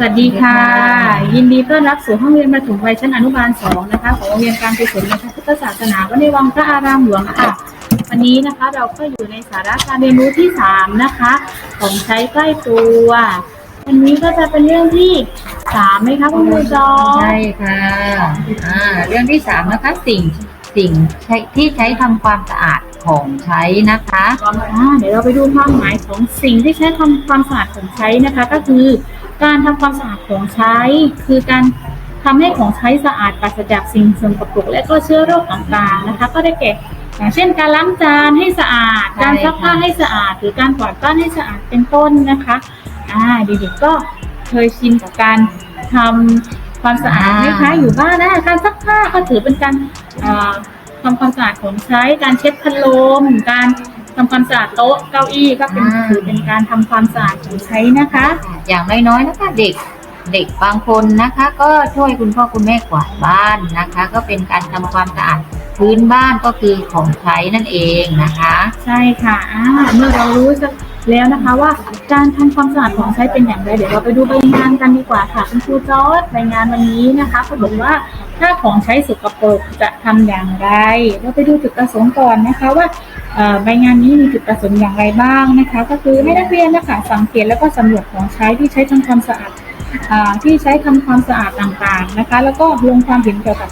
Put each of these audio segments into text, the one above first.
สวัสดีค่ะ ยินดีต้อนรับสู่ห้องเรียนประถมวัยชั้นอนุบาลสองนะคะของโรงเรียนการกุศลในพระพุทธศาสนาวัดในวังพระอารามหลวงค่ะ วันนี้นะคะเราก็อยู่ในสาระการเรียนรู้ที่สามนะคะของใช้ใกล้ตัววันนี้ก็จะเป็นเรื่องที่สามไหมคะคุณครูจอใช่ค่ะอ่าเรื่องที่สามนะคะสิ่งสิ่งใช้ที่ใช้ทำความสะอาดของใช้นะคะอ่าเดี๋ยวเราไปดูความหมายของสิ่งที่ใช้ทำความสะอาดของใช้นะคะ ก็คือ การทำความสะอาดของใช้ คือการทำให้ของใช้สะอาดปราศจากสิ่งสกปรกและก็เชื้อโรคต่างๆนะคะ ก็ได้แก่อย่างเช่น การล้างจานให้สะอาดใช่การซักผ้าให้สะอาด หรือการกวาดบ้านให้สะอาดเป็นต้นนะคะอ่าเด็กๆก็เคยชินกับการทำความสะอาดไหมคะอยู่บ้านนะการซักผ้าก็ถือเป็นการอ่าทำความสะอาดของใช้ การเช็ดพัดลมการ ทำความสะอาดโต๊ะเก้าอี้ก็เป็นถือเป็นการทำความสะอาดของใช้นะคะอย่างน้อยๆนะคะเด็กเด็กบางคนนะคะ ก็ช่วยคุณพ่อคุณแม่กวาดบ้านนะคะ ก็เป็นการทำความสะอาดพื้นบ้านก็คือของใช้นั่นเองนะคะ ใช่ค่ะอ่าเมื่อเรารู้ แล้วนะคะว่าการทำความสะอาดของใช้เป็นอย่างไรเดี๋ยวเราไปดูใบงานกันดีกว่าค่ะคุณครูจอร์ดใบงานวันนี้นะคะเขาบอกว่าถ้าของใช้สกปรกจะทำอย่างไร เราไปดูจุดประสงค์ก่อนนะคะว่าใบงานนี้มีจุดประสงค์อย่างไรบ้างนะคะ ก็คือให้นักเรียนนะคะสังเกตแล้วก็สำรวจของใช้ที่ใช้ทำความสะอาดอที่ใช้ทำความสะอาดต่างๆนะคะ แล้วก็ลงความเห็นเกี่ยวกับ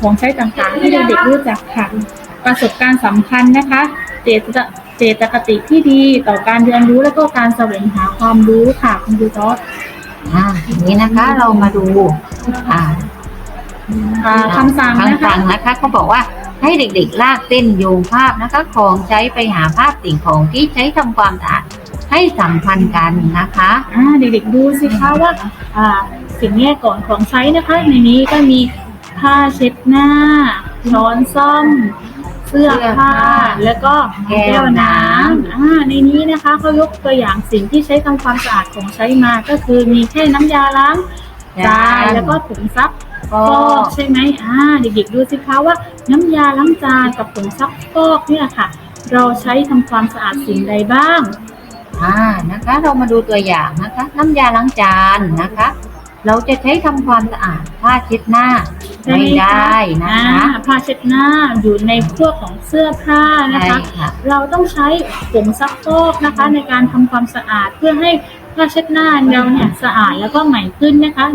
ของใช้ต่างๆให้เด็กรู้จักค่ะประสบการณ์สำคัญนะคะเจตจ เจตคติที่ดีต่อการเรียนรู้แล้วก็การแสวงหาความรู้ค่ะคุณครูจอร์จอ่าทีนี้นะคะเรามาดูอ่าอ่าคำสั่งนะคำคะสั่งนะคะเขาบอกว่าให้เด็กๆ ลากเส้นโยงภาพนะคะ ของใช้ไปหาภาพสิ่งของที่ใช้ทำความสะอาดให้สัมพันธ์กันนะคะอ่าเด็กๆดูสิคะว่าอ่าสิ่งแรกก่อนของใช้นะคะ ในนี้ก็มีผ้าเช็ดหน้าช้อนซ่อม เสื้อผ้าแล้วก็แก้วน้ำอ่าในนี้นะคะเขายกตัวอย่างสิ่งที่ใช้ทำความสะอาดของใช้มาก็คือมีแค่น้ำยาล้างจานแล้วก็ผงซักก็ฟอกใช่ไหมอ่าเด็กๆดูสิคะว่า น้ำยาล้างจานกับผงซักฟอกเนี่ยค่ะ เราใช้ทำความสะอาดสิ่งใดบ้างอ่านะคะเรามาดูตัวอย่างนะคะ น้ำยาล้างจานนะคะ เราจะใช้ทำความสะอาดผ้าเช็ดหน้าใช่ไหไม่มคะได้นะอ่าคะผ้าเช็ดหน้าอยู่ในพวกของเสื้อผ้านะใช่คะค่ะเราต้องใช้ผงซักฟอกนะคะ ในการทำความสะอาดเพื่อให้ผ้าเช็ดหน้าเราเนี่ยสะอาดแล้วก็ใหม่ขึ้นนะคะ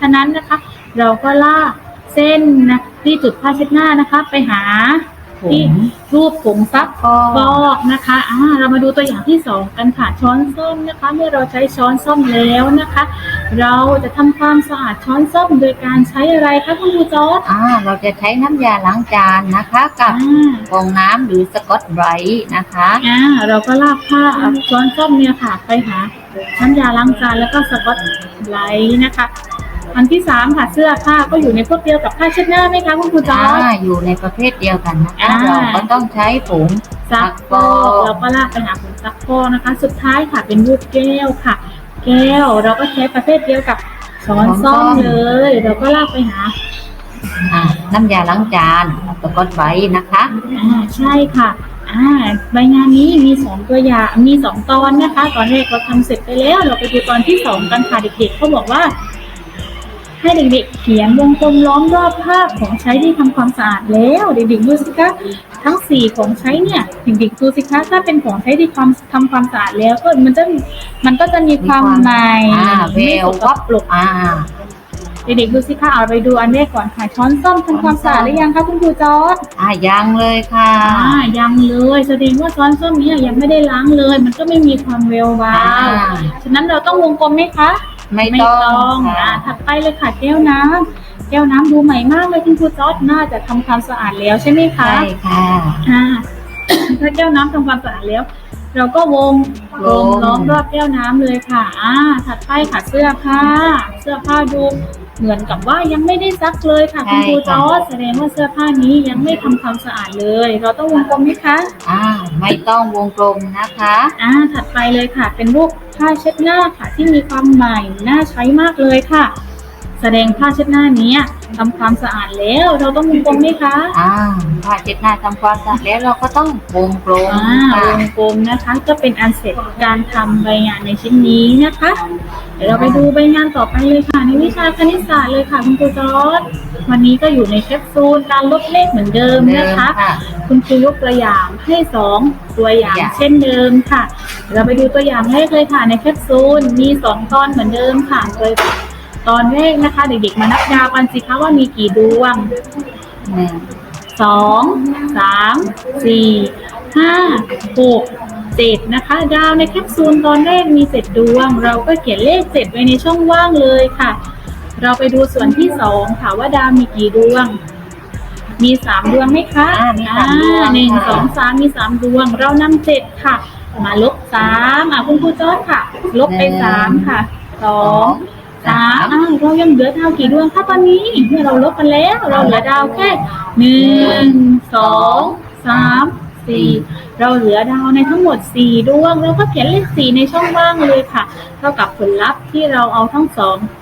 ฉะนั้นนะคะ เราก็ลากเส้นนะที่จุดผ้าเช็ดหน้านะคะ ไปหาผ ที่งรูปผงซักก็ฟอกนะคะอ่าเรามาดูตัวอย่างที่สองกันค่ะช้อนส้อมนะคะ เมื่อเราใช้ช้อนส้อมแล้วนะคะ เราจะทำความสะอาดช้อนส้อมโดยการใช้อะไรคะคุณครูจอร์ดอ่าเราจะใช้น้ำยาล้างจานนะคะกับอ่าฟองน้ำหรือสกอตไบรท์นะคะอ่าเราก็ลากผ้าเอาช้อนส้อมเนี่ยค่ะไปหาน้ำยาล้างจานแล้วก็สกอตไบรท์นะคะ อันที่สามค่ะเสื้อผ้าก็อยู่ในพวกเดียวกับผ้าเช็ดหน้าไหมคะคุณครูจออ่าร์ดอยู่ในประเภทเดียวกันนะคะอ่าเราก็ต้องใช้ผง ซักฟอกเราก็ลากไปหาผงซักฟอกนะคะ สุดท้ายค่ะเป็นรูปแก้วค่ะ แก้วเราก็ใช้ประเภทเดียวกับช้อนส้อมเลย เราก็ลากไปหาอ่าน้ำยาล้างจานสกอตไบรท์นะคะ อ่าใช่ค่ะอ่าใบงานนี้มีสองตัวอย่างมีสองตอนนะคะ ตอนแรกเราทำเสร็จไปแล้ว เราไปดูตอนที่สองกันค่ะเด็กๆเขาบอกว่า ให้เด็กๆเขียนวงกลมล้อมรอบภาพของใช้ที่ทำความสะอาดแล้ว เด็กๆดูสิคะทั้งสี่ของใช้เนี่ยเด็กๆดูสิคะถ้าเป็นของใช้ที่ความทำความสะอาดแล้วก็มันจะมันก็จะมีความใหม่อ่าเวไม่ลสกวับปรกอ่าเด็กๆดูสิคะเอาไปดูอันแรกก่อนค่ะช้อนส้อมทำความสะอาดหรือยังคะคุณครูจอร์ดอ่ายังเลยค่ะอ่ายังเลยแสดงว่าช้อนส้อมเนี้ยังไม่ได้ล้างเลย มันก็ไม่มีความเวลวาอ่าวฉะนั้นเราต้องวงกลมไหมคะ ไม่ต้องอ่าค่ะถัดไปเลยค่ะแก้วน้ำแก้วน้ำดูใหม่มากเลยคุณครูจอร์ดน่าจะทำความสะอาดแล้วใช่ไหมคะใช่ค่ะอ่าถ้าแก้วน้ำทำความสะอาดแล้ว เราก็วงวงล้อมรอบแก้วน้ำเลยค่ะอ่าถัดไปค่ะเสื้อผ้า เสื้อผ้าดูเหมือนกับว่ายังไม่ได้ซักเลยค่ะคุณครูจอร์ดแสดงว่าเสื้อผ้านี้ยังไม่ทำความสะอาดเลย เราต้องวงกลมไหมคะอ่าไม่ต้องวงกลมนะคะอ่าถัดไปเลยค่ะเป็นรูป ผ้าเช็ดหน้าค่ะที่มีความใหม่น่าใช้มากเลยค่ะ แสดงผ้าเช็ดหน้านี้ทำความสะอาดแล้วเราต้องวงกลมไหมคะอ่าผ้าเช็ดหน้าทำความสะอาดแล้วเราก็ต้องวงกลมอ่าค่ะวงกลมนะคะ ก็เป็นอันเสร็จการทำใบงานในชิ้นนี้นะคะ เดี๋ยวเราไปดูใบงานต่อไปเลยค่ะ ในวิชาคณิตศาสตร์เลยค่ะคุณครูจอร์ดวันนี้ก็อยู่ในแคปซูลการลบเลขเหมือนเดิมเดินะมคะค่ะคุณครูยกตัวอย่างให้สองตัวอย่าง อย่าง เช่นเดิมค่ะ เราไปดูตัวอย่างแรกเลยค่ะ ในแคปซูลมีสองตอนเหมือนเดิมค่ะโดยตอนแรกนะคะ เด็กๆมานับดาวกันสิคะว่ามีกี่ดวงหนึ่งสองสามสี่ห้าหกเจ็ดนะคะ ดาวในแคปซูลตอนแรกมีเจ็ดดวง เราก็เขียนเลขเจ็ดไว้ในช่องว่างเลยค่ะ เราไปดูส่วนที่สองค่ะว่าดาวมีกี่ดวง มีสามดวงไหมคะอ่ามีสามดวงอ่หนึ่งค่ะสองสามมีสามดวง เรานำเจ็ดค่ะ มาลบสามอะคุณครูจอดค่ะ ลบไปสามค่ะสองสามอ้าวเรายังเหลือดาวกี่ดวงคะตอนนี้เมื่อเราลบกันแล้ว เราเหลือดาวแค่หนึ่งสองสามสี่เราเหลือดาวในทั้งหมดสี่ดวง เราก็เขียนเลขสี่ในช่องว่างเลยค่ะ เท่ากับผลลัพธ์ที่เราเอาทั้งสองอ่า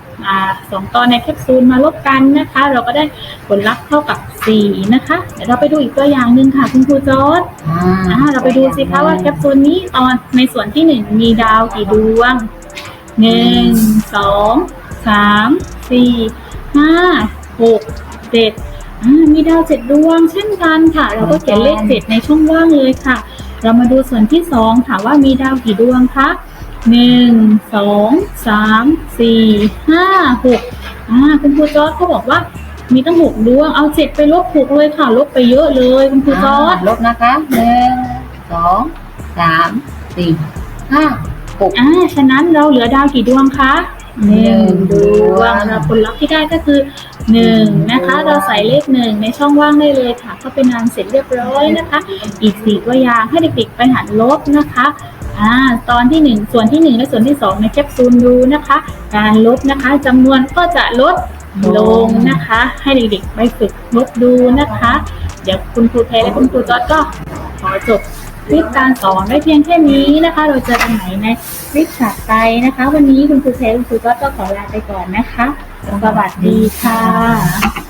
สองตอนในแคปซูลมาลบกันนะคะ เราก็ได้ผลลัพธ์เท่ากับสี่นะคะ เดี๋ยวเราไปดูอีกตัวอย่างหนึ่งค่ะ คุณครูจอร์ดอ่าอ่าเราไปดูสิคะว่าแคปซูลนี้ตอนในส่วนที่หนึ่งมีดาวกี่ดวงหนึ่งสองสามสี่ห้าหกเจ็ดอ่ามีดาวเจ็ดดวงเช่นกันค่ะ เราก็เขียนเลขเจ็ดในช่องว่างเลยค่ะ เรามาดูส่วนที่สองค่ะว่ามีดาวกี่ดวงคะ หนึ่งสองสามสี่ห้าหกอ่าคุณครูจอร์ดเขาบอกว่า มีตั้งหกดวงเอาเจ็ดไปลบหกเลยค่ะ ลบไปเยอะเลย คุณครูจอร์ดลบนะคะหนึ่งสองสามสี่ห้าหกอ่าฉะนั้นเราเหลือดาวกี่ดวงคะหนึ่งดวงดวงเราผลลัพธ์ที่ได้ก็คือหนึ่งนะคะ เราใส่เลขหนึ่งในช่องว่างได้เลยค่ะ ก็เป็นงานเสร็จเรียบร้อยนะคะ อีกสี่ตัวอย่างให้เด็กๆไปหัดลบนะคะ อ่าตอนที่หนึ่งส่วนที่หนึ่งและส่วนที่สองในแคปซูลดูนะคะ การลบนะคะจำนวนก็จะลดลงนะคะ ให้เด็กๆไปฝึกลบดูนะคะ เดี๋ยวคุณครูเทและคุณครูจอดก็ขอจบคลิปการสอนไว้เพียงแค่นี้นะคะ เราเจอกันใหม่ในคลิปถัดไปนะคะ วันนี้คุณครูเทคุณครูจอดก็ขอลาไปก่อนนะคะ สวัสดีค่ะ